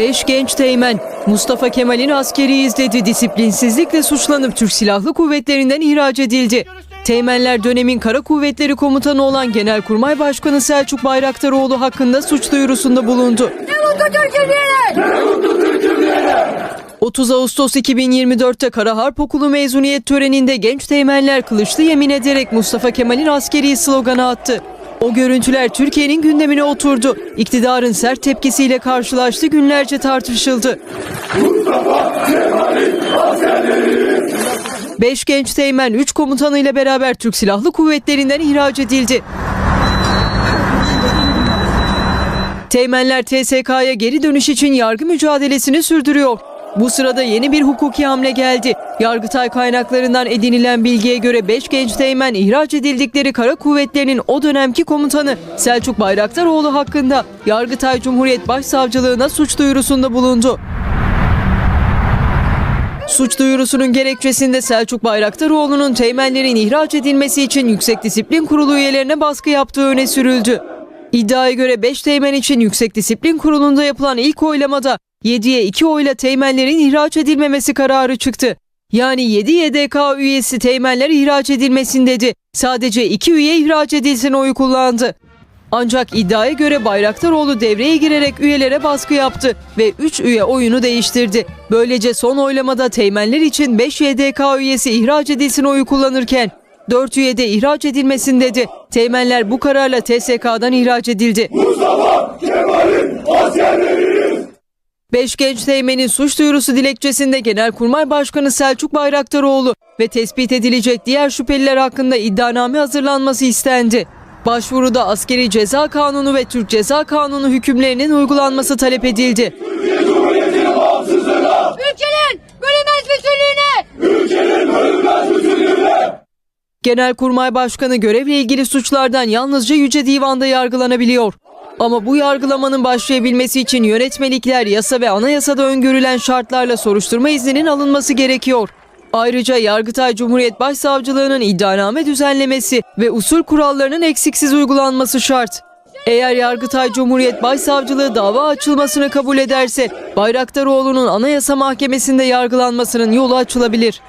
Beş genç teğmen Mustafa Kemal'in askeri izledi disiplinsizlikle suçlanıp Türk Silahlı Kuvvetleri'nden ihraç edildi. Teğmenler dönemin Kara Kuvvetleri Komutanı olan Genelkurmay Başkanı Selçuk Bayraktaroğlu hakkında suç duyurusunda bulundu. Ne mutlu Türkiye'ye! 30 Ağustos 2024'te Kara Harp Okulu mezuniyet töreninde genç teğmenler kılıçlı yemin ederek Mustafa Kemal'in askeri sloganı attı. O görüntüler Türkiye'nin gündemine oturdu. İktidarın sert tepkisiyle karşılaştı günlerce tartışıldı. Beş genç teğmen 3 komutanıyla beraber Türk Silahlı Kuvvetleri'nden ihraç edildi. Teğmenler TSK'ya geri dönüş için yargı mücadelesini sürdürüyor. Bu sırada yeni bir hukuki hamle geldi. Yargıtay kaynaklarından edinilen bilgiye göre 5 genç teğmen ihraç edildikleri kara kuvvetlerinin o dönemki komutanı Selçuk Bayraktaroğlu hakkında Yargıtay Cumhuriyet Başsavcılığına suç duyurusunda bulundu. Suç duyurusunun gerekçesinde Selçuk Bayraktaroğlu'nun teğmenlerin ihraç edilmesi için Yüksek Disiplin Kurulu üyelerine baskı yaptığı öne sürüldü. İddiaya göre 5 teğmen için Yüksek Disiplin Kurulu'nda yapılan ilk oylamada 7'ye 2 oyla teğmenlerin ihraç edilmemesi kararı çıktı. Yani 7 YDK üyesi teğmenler ihraç edilmesin dedi. Sadece 2 üye ihraç edilsin oyu kullandı. Ancak iddiaya göre Bayraktaroğlu devreye girerek üyelere baskı yaptı ve 3 üye oyunu değiştirdi. Böylece son oylamada teğmenler için 5 YDK üyesi ihraç edilsin oyu kullanırken 4 üye de ihraç edilmesin dedi. Teğmenler bu kararla TSK'dan ihraç edildi. Beş genç teğmenin suç duyurusu dilekçesinde Genelkurmay Başkanı Selçuk Bayraktaroğlu ve tespit edilecek diğer şüpheliler hakkında iddianame hazırlanması istendi. Başvuruda askeri ceza kanunu ve Türk Ceza Kanunu hükümlerinin uygulanması talep edildi. Ülkenin bölünmez bütünlüğüne! Genelkurmay Başkanı görevle ilgili suçlardan yalnızca Yüce Divan'da yargılanabiliyor. Ama bu yargılamanın başlayabilmesi için yönetmelikler, yasa ve anayasada öngörülen şartlarla soruşturma izninin alınması gerekiyor. Ayrıca Yargıtay Cumhuriyet Başsavcılığının iddianame düzenlemesi ve usul kurallarının eksiksiz uygulanması şart. Eğer Yargıtay Cumhuriyet Başsavcılığı dava açılmasını kabul ederse Bayraktaroğlu'nun Anayasa Mahkemesi'nde yargılanmasının yolu açılabilir.